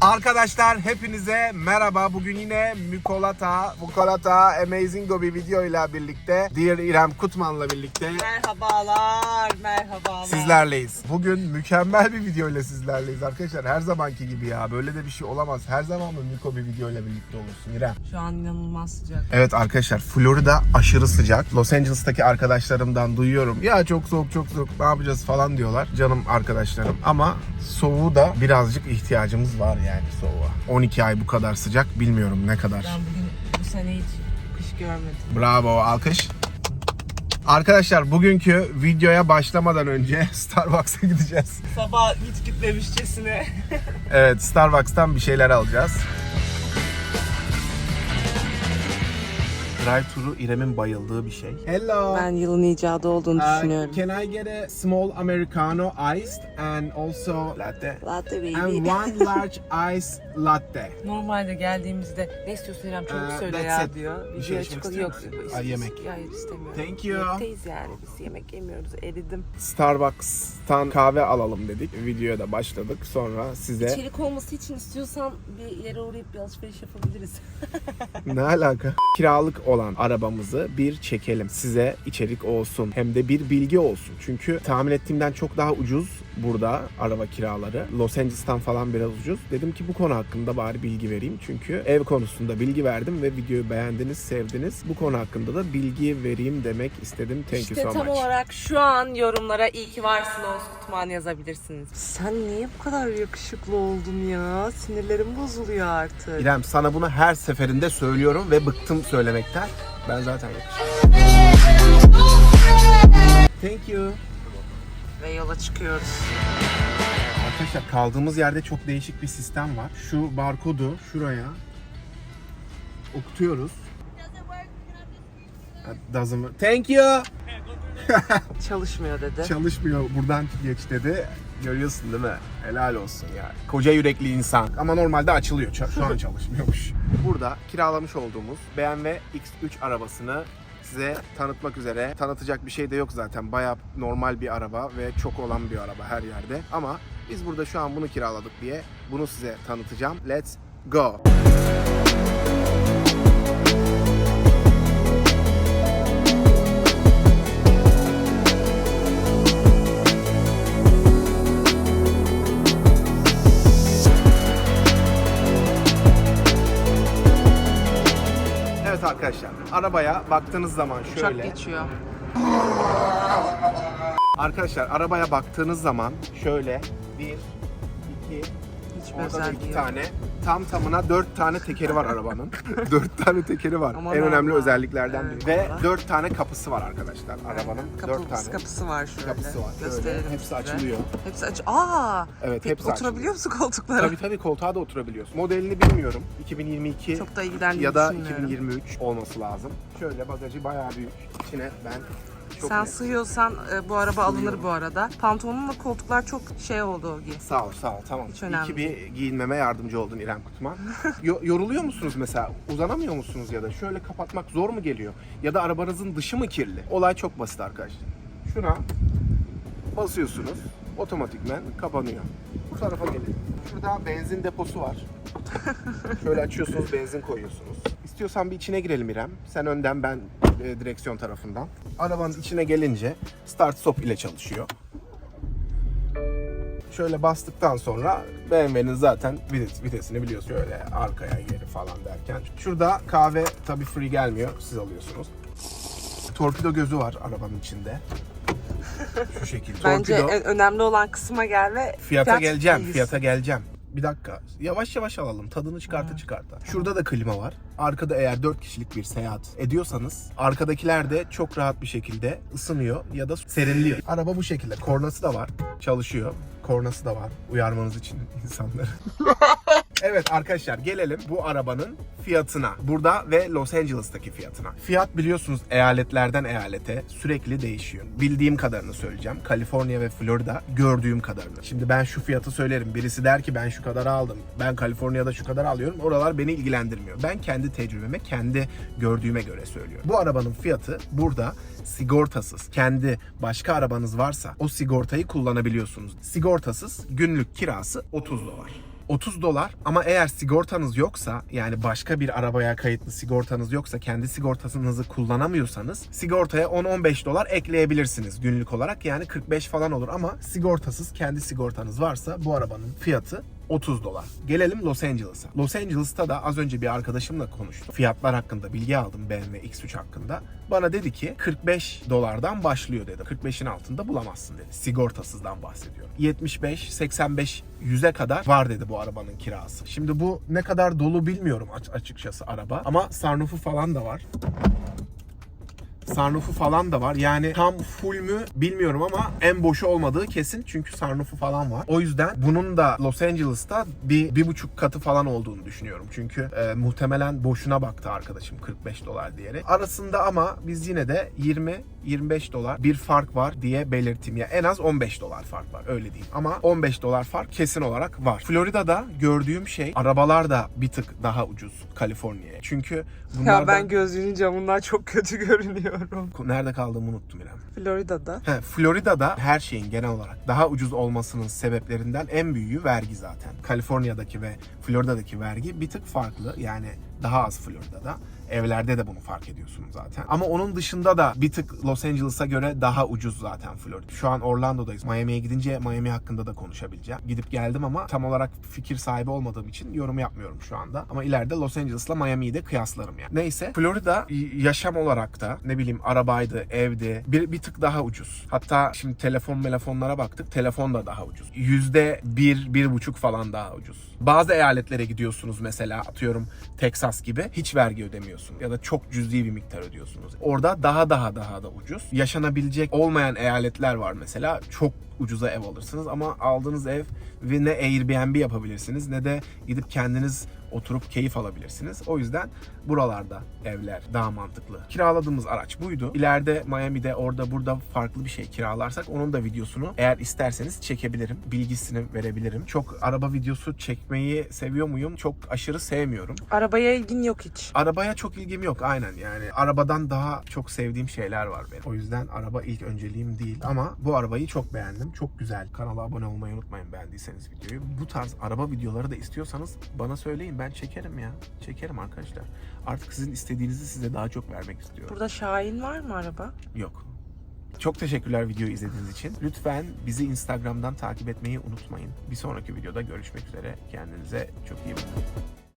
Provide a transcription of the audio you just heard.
Arkadaşlar hepinize merhaba. Bugün yine Mukolata, Mukolata Amazingo bir video ile birlikte Dear İrem Kutman'la birlikte Merhabalar, merhabalar. sizlerleyiz. Bugün mükemmel bir video ile sizlerleyiz arkadaşlar. Her zamanki gibi ya. Böyle de bir şey olamaz. Her zaman mı Miko bir video ile birlikte olursun İrem? Şu an inanılmaz sıcak. Evet arkadaşlar Florida aşırı sıcak. Los Angeles'taki arkadaşlarımdan duyuyorum. Ya çok soğuk çok soğuk ne yapacağız falan diyorlar. Canım arkadaşlarım. Ama soğuğu da birazcık ihtiyacımız var yani soğuğa. 12 ay bu kadar sıcak bilmiyorum ne kadar. Ben bugün bu sene hiç kış görmedim. Bravo alkış. Arkadaşlar bugünkü videoya başlamadan önce Starbucks'a gideceğiz. Sabah hiç gitmemişçesine. Evet Starbucks'tan bir şeyler alacağız. Drive turu İrem'in bayıldığı bir şey. Hello. Ben yılın icadı olduğunu Uh, düşünüyorum. can I get a small americano iced and also latte? Latte baby. And one large iced latte. Normalde geldiğimizde ne istiyorsun İrem çabuk Ee, söyle ya it. diyor. Bir şey istiyor Yok. Ay, yemek. Hayır istemiyorum. Thank you. Yemekteyiz yani biz yemek yemiyoruz. Eridim. Starbucks'tan kahve alalım dedik. Videoya da başladık. Sonra size İçerik olması için istiyorsan bir yere uğrayıp bir alışveriş yapabiliriz. ne alaka? Kiralık olan arabamızı bir çekelim. Size içerik olsun. Hem de bir bilgi olsun. Çünkü tahmin ettiğimden çok daha ucuz burada araba kiraları. Los Angeles'tan falan biraz ucuz. Dedim ki bu konu hakkında bari bilgi vereyim. Çünkü ev konusunda bilgi verdim ve videoyu beğendiniz, sevdiniz. Bu konu hakkında da bilgi vereyim demek istedim. Thank İşte you so tam much. olarak şu an yorumlara iyi ki varsın Oğuz Kutman yazabilirsiniz. Sen niye bu kadar yakışıklı oldun ya? Sinirlerim bozuluyor artık. İrem sana bunu her seferinde söylüyorum ve bıktım söylemekten. Ben zaten yakışıklı. Thank you. Ve yola çıkıyoruz. Arkadaşlar kaldığımız yerde çok değişik bir sistem var. Şu barkodu şuraya okutuyoruz. Doesn't work. Thank you. Çalışmıyor dedi. Çalışmıyor buradan geç dedi. Görüyorsun değil mi? Helal olsun ya. Koca yürekli insan. Ama normalde açılıyor. Şu an çalışmıyormuş. Burada kiralamış olduğumuz BMW X3 arabasını size tanıtmak üzere. Tanıtacak bir şey de yok zaten. Bayağı normal bir araba ve çok olan bir araba her yerde. Ama biz burada şu an bunu kiraladık diye bunu size tanıtacağım. Let's go. Arabaya baktığınız zaman Uçak şöyle. geçiyor. Arkadaşlar arabaya baktığınız zaman şöyle bir, iki, Hiçbir orada da özelliği iki yok. tane. Tam tamına dört tane tekeri var arabanın. dört tane tekeri var. Aman en önemli Allah. özelliklerden biri. Evet, Ve Allah. dört tane kapısı var arkadaşlar arabanın. Kapı, dört tane kapısı var şöyle. kapısı var. Gösterelim Hepsi size. açılıyor. Hepsi aç. Aa! Evet hepsi Oturabiliyor açılıyor. musun koltuklara? Tabii tabii koltuğa da oturabiliyorsun. Modelini bilmiyorum. 2022 Çok da ilgilendiğini ya da düşünmüyorum. 2023 olması lazım. Şöyle bagajı bayağı büyük. İçine ben çok Sen net- sığıyorsan e, bu araba alınır bu arada. Pantolonunla koltuklar çok şey oldu Ogi. Sağ ol, sağ ol. Tamam. Hiç İyi ki bir giyinmeme yardımcı oldun İrem Kutman. Yo- yoruluyor musunuz mesela? Uzanamıyor musunuz ya da? Şöyle kapatmak zor mu geliyor? Ya da arabanızın dışı mı kirli? Olay çok basit arkadaşlar. Şuna basıyorsunuz. Otomatikmen kapanıyor. Bu tarafa gelin. Şurada benzin deposu var. Şöyle açıyorsunuz, benzin koyuyorsunuz. İstiyorsan bir içine girelim İrem. Sen önden, ben e, direksiyon tarafından. Arabanın içine gelince start stop ile çalışıyor. Şöyle bastıktan sonra BMW'nin zaten vites, vitesini biliyorsun. Şöyle arkaya geri falan derken. Şurada kahve tabii free gelmiyor. Siz alıyorsunuz. Torpido gözü var arabanın içinde. Şu şekilde. Bence Torpido. önemli olan kısma gel ve Fiyata fiyat geleceğim, bilgisi. fiyata geleceğim. Bir dakika. Yavaş yavaş alalım. Tadını çıkarta çıkarta. Şurada da klima var. Arkada eğer 4 kişilik bir seyahat ediyorsanız arkadakiler de çok rahat bir şekilde ısınıyor ya da serinliyor. Araba bu şekilde. Kornası da var. Çalışıyor. Kornası da var. Uyarmanız için insanları. Evet arkadaşlar gelelim bu arabanın fiyatına. Burada ve Los Angeles'taki fiyatına. Fiyat biliyorsunuz eyaletlerden eyalete sürekli değişiyor. Bildiğim kadarını söyleyeceğim. Kaliforniya ve Florida gördüğüm kadarını. Şimdi ben şu fiyatı söylerim. Birisi der ki ben şu kadar aldım. Ben Kaliforniya'da şu kadar alıyorum. Oralar beni ilgilendirmiyor. Ben kendi tecrübeme, kendi gördüğüme göre söylüyorum. Bu arabanın fiyatı burada sigortasız, kendi başka arabanız varsa o sigortayı kullanabiliyorsunuz. Sigortasız günlük kirası 30 dolar. 30 dolar ama eğer sigortanız yoksa yani başka bir arabaya kayıtlı sigortanız yoksa kendi sigortasınızı kullanamıyorsanız sigortaya 10-15 dolar ekleyebilirsiniz günlük olarak. Yani 45 falan olur ama sigortasız kendi sigortanız varsa bu arabanın fiyatı 30 dolar. Gelelim Los Angeles'a. Los Angeles'ta da az önce bir arkadaşımla konuştum. Fiyatlar hakkında bilgi aldım BMW X3 hakkında. Bana dedi ki 45 dolardan başlıyor dedi. 45'in altında bulamazsın dedi. Sigortasızdan bahsediyorum. 75, 85, 100'e kadar var dedi bu arabanın kirası. Şimdi bu ne kadar dolu bilmiyorum aç- açıkçası araba. Ama sunroofu falan da var sunroofu falan da var. Yani tam full mü bilmiyorum ama en boşu olmadığı kesin. Çünkü sunroofu falan var. O yüzden bunun da Los Angeles'ta bir, bir buçuk katı falan olduğunu düşünüyorum. Çünkü e, muhtemelen boşuna baktı arkadaşım 45 dolar diyerek. Arasında ama biz yine de 20-25 dolar bir fark var diye belirteyim. Ya en az 15 dolar fark var öyle diyeyim. Ama 15 dolar fark kesin olarak var. Florida'da gördüğüm şey arabalar da bir tık daha ucuz Kaliforniya'ya. Çünkü bunlardan... Ya ben gözlüğünün camından çok kötü görünüyorum. Nerede kaldığımı unuttum İrem. Florida'da. He, Florida'da her şeyin genel olarak daha ucuz olmasının sebeplerinden en büyüğü vergi zaten. Kaliforniya'daki ve Florida'daki vergi bir tık farklı. Yani daha az Florida'da. Evlerde de bunu fark ediyorsunuz zaten. Ama onun dışında da bir tık Los Angeles'a göre daha ucuz zaten Florida. Şu an Orlando'dayız. Miami'ye gidince Miami hakkında da konuşabileceğim. Gidip geldim ama tam olarak fikir sahibi olmadığım için yorum yapmıyorum şu anda. Ama ileride Los Angeles'la Miami'yi de kıyaslarım yani. Neyse Florida yaşam olarak da ne bileyim arabaydı, evdi bir, bir tık daha ucuz. Hatta şimdi telefon telefonlara baktık. Telefon da daha ucuz. Yüzde bir, bir buçuk falan daha ucuz. Bazı eyaletlere gidiyorsunuz mesela atıyorum Texas gibi hiç vergi ödemiyorsunuz ya da çok cüzi bir miktar ödüyorsunuz. Orada daha daha daha da ucuz. Yaşanabilecek olmayan eyaletler var mesela. Çok ucuza ev alırsınız ama aldığınız ev ne Airbnb yapabilirsiniz ne de gidip kendiniz oturup keyif alabilirsiniz. O yüzden buralarda evler daha mantıklı. Kiraladığımız araç buydu. İleride Miami'de orada burada farklı bir şey kiralarsak onun da videosunu eğer isterseniz çekebilirim. Bilgisini verebilirim. Çok araba videosu çekmeyi seviyor muyum? Çok aşırı sevmiyorum. Arabaya ilgin yok hiç. Arabaya çok ilgim yok aynen yani. Arabadan daha çok sevdiğim şeyler var benim. O yüzden araba ilk önceliğim değil. Ama bu arabayı çok beğendim. Çok güzel. Kanala abone olmayı unutmayın beğendiyseniz videoyu. Bu tarz araba videoları da istiyorsanız bana söyleyin. Ben çekerim ya. Çekerim arkadaşlar. Artık sizin istediğinizi size daha çok vermek istiyorum. Burada Şahin var mı araba? Yok. Çok teşekkürler videoyu izlediğiniz için. Lütfen bizi Instagram'dan takip etmeyi unutmayın. Bir sonraki videoda görüşmek üzere. Kendinize çok iyi bakın.